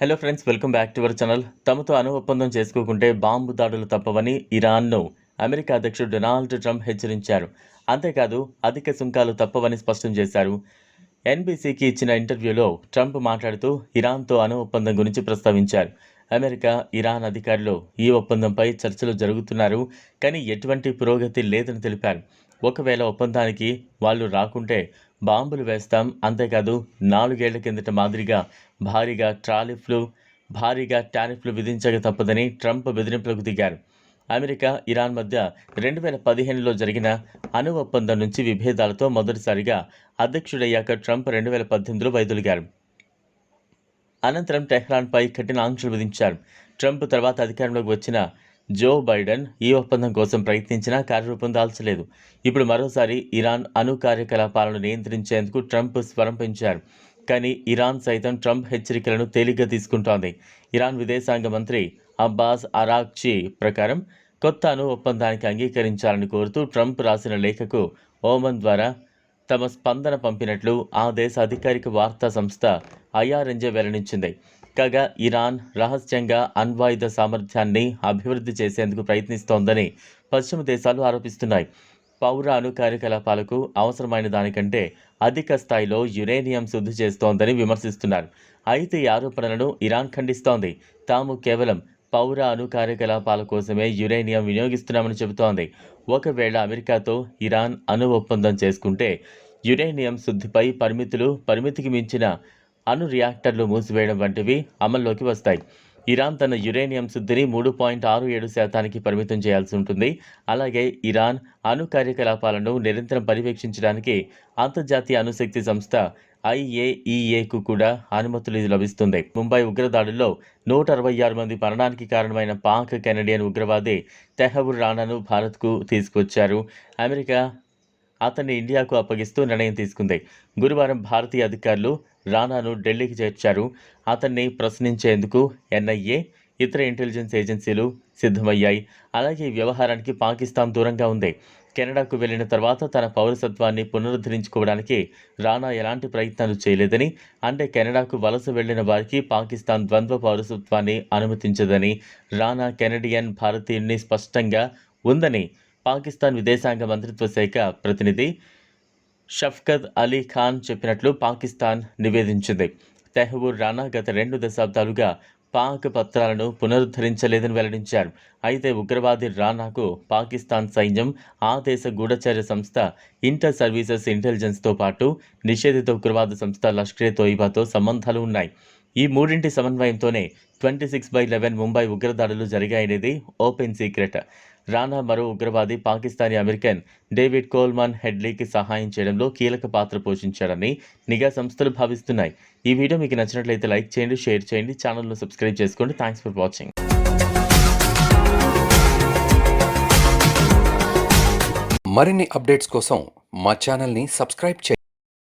Hello friends welcome back to our channel తమతో అణు ఒప్పందం చేసుకోకుంటే బాంబు దాడులు తప్పవని ఇరాన్ను అమెరికా అధ్యక్షుడు డొనాల్డ్ ట్రంప్ హెచ్చరించారు. అంతేకాదు అధిక సుంకాలు తప్పవని స్పష్టం చేశారు. ఎన్బీసీకి ఇచ్చిన ఇంటర్వ్యూలో ట్రంప్ మాట్లాడుతూ ఇరాన్తో అణు ఒప్పందం గురించి ప్రస్తావించారు. అమెరికా ఇరాన్ అధికారులు ఈ ఒప్పందంపై చర్చలు జరుగుతున్నారు కానీ ఎటువంటి పురోగతి లేదని తెలిపారు. ఒకవేళ ఒప్పందానికి వాళ్ళు రాకుంటే బాంబులు వేస్తాం అంతేకాదు నాలుగేళ్ళ కిందట మాదిరిగా భారీగా ట్రాలిఫ్లు భారీగా టారిఫ్లు విధించక తప్పదని ట్రంప్ బెదిరింపులకు దిగారు. అమెరికా ఇరాన్ మధ్య రెండు వేల పదిహేనులో జరిగిన అణు ఒప్పందం నుంచి విభేదాలతో మొదటిసారిగా అధ్యక్షుడయ్యాక ట్రంప్ రెండు వేల పద్దెనిమిదిలో వైదొలిగారు. అనంతరం టెహ్రాన్పై కఠిన ఆంక్షలు విధించారు. ట్రంప్ తర్వాత అధికారంలోకి వచ్చిన జో బైడెన్ ఈ ఒప్పందం కోసం ప్రయత్నించినా కార్యరూపం దాల్చలేదు. ఇప్పుడు మరోసారి ఇరాన్ అణు కార్యకలాపాలను నియంత్రించేందుకు ట్రంప్ స్వరం పెంచారు. కానీ ఇరాన్ సైతం ట్రంప్ హెచ్చరికలను తేలిగ్గా తీసుకుంటోంది. ఇరాన్ విదేశాంగ మంత్రి అబ్బాస్ అరాక్చి ప్రకారం కొత్త అణు ఒప్పందానికి అంగీకరించాలని కోరుతూ ట్రంప్ రాసిన లేఖకు ఓమన్ ద్వారా తమ స్పందన పంపినట్లు ఆ దేశ అధికారిక వార్తా సంస్థ ఐఆర్ఎన్జే వెల్లడించింది. కాగా ఇరాన్ రహస్యంగా అణ్వాయుధ సామర్థ్యాన్ని అభివృద్ధి చేసేందుకు ప్రయత్నిస్తోందని పశ్చిమ దేశాలు ఆరోపిస్తున్నాయి. పౌర అణు కార్యకలాపాలకు అవసరమైన దానికంటే అధిక స్థాయిలో యురేనియం శుద్ధి చేస్తోందని విమర్శిస్తున్నారు. అయితే ఈ ఆరోపణలను ఇరాన్ ఖండిస్తోంది. తాము కేవలం పౌర అణు కార్యకలాపాల కోసమే యురేనియం వినియోగిస్తున్నామని చెబుతోంది. ఒకవేళ అమెరికాతో ఇరాన్ అణు ఒప్పందం చేసుకుంటే యురేనియం శుద్ధిపై పరిమితులు పరిమితికి మించిన అణు రియాక్టర్లు మూసివేయడం వంటివి అమల్లోకి వస్తాయి. ఇరాన్ తన యురేనియం శుద్ధిని మూడు పాయింట్ ఆరు ఏడు శాతానికి పరిమితం చేయాల్సి ఉంటుంది. అలాగే ఇరాన్ అణు కార్యకలాపాలను నిరంతరం పర్యవేక్షించడానికి అంతర్జాతీయ అణుశక్తి సంస్థ ఐఏఈఏకు కూడా అనుమతులు లభిస్తుంది. ముంబై ఉగ్రదాడుల్లో నూట అరవై ఆరు మంది మరణానికి కారణమైన పాక్ కెనడియన్ ఉగ్రవాది తెహబుర్ రానాను భారత్కు తీసుకొచ్చారు అమెరికా అతన్ని ఇండియాకు అప్పగిస్తూ నిర్ణయం తీసుకుంది. గురువారం భారతీయ అధికారులు రానాను ఢిల్లీకి చేర్చారు. అతన్ని ప్రశ్నించేందుకు ఎన్ఐఏ ఇతర ఇంటెలిజెన్స్ ఏజెన్సీలు సిద్ధమయ్యాయి. అలాగే ఈ వ్యవహారానికి పాకిస్తాన్ దూరంగా ఉంది. కెనడాకు వెళ్ళిన తర్వాత తన పౌరసత్వాన్ని పునరుద్ధరించుకోవడానికి రానా ఎలాంటి ప్రయత్నాలు చేయలేదని అంటే కెనడాకు వలస వెళ్ళిన వారికి పాకిస్తాన్ ద్వంద్వ పౌరసత్వాన్ని అనుమతించదని రానా కెనడియన్ భారతీయుడిని స్పష్టంగా ఉందని పాకిస్తాన్ విదేశాంగ మంత్రిత్వ శాఖ ప్రతినిధి షఫ్కత్ అలీ ఖాన్ చెప్పినట్లు పాకిస్తాన్ నివేదించింది. తెహబూర్ రానా గత రెండు దశాబ్దాలుగా పాక్ పత్రాలను పునరుద్ధరించలేదని వెల్లడించారు. అయితే ఉగ్రవాది రానాకు పాకిస్తాన్ సైన్యం ఆ దేశ గూఢచర్య సంస్థ ఇంటర్ సర్వీసెస్ ఇంటెలిజెన్స్తో పాటు నిషేధిత ఉగ్రవాద సంస్థ లష్కరే తోయిబాతో సంబంధాలు ఉన్నాయి. ఈ మూడింటి సమన్వయంతోనే twenty six by eleven Mumbai ఉగ్రదాడులు జరిగాయనేది ఓపెన్ సీక్రెట్. రానా మరో ఉగ్రవాది పాకిస్తానీ అమెరికన్ డేవిడ్ కోల్మాన్ హెడ్లీకి సహాయం చేయడంలో కీలక పాత్ర పోషించాడని నిఘా సంస్థలు భావిస్తున్నాయి. ఈ వీడియో మీకు నచ్చినట్లయితే లైక్ చేయండి షేర్ చేయండి ఛానల్ను సబ్స్క్రైబ్ చేసుకోండి. Thanks for watching. మరిన్ని అప్డేట్స్ కోసం మా ఛానల్ని సబ్స్క్రైబ్ చేయండి.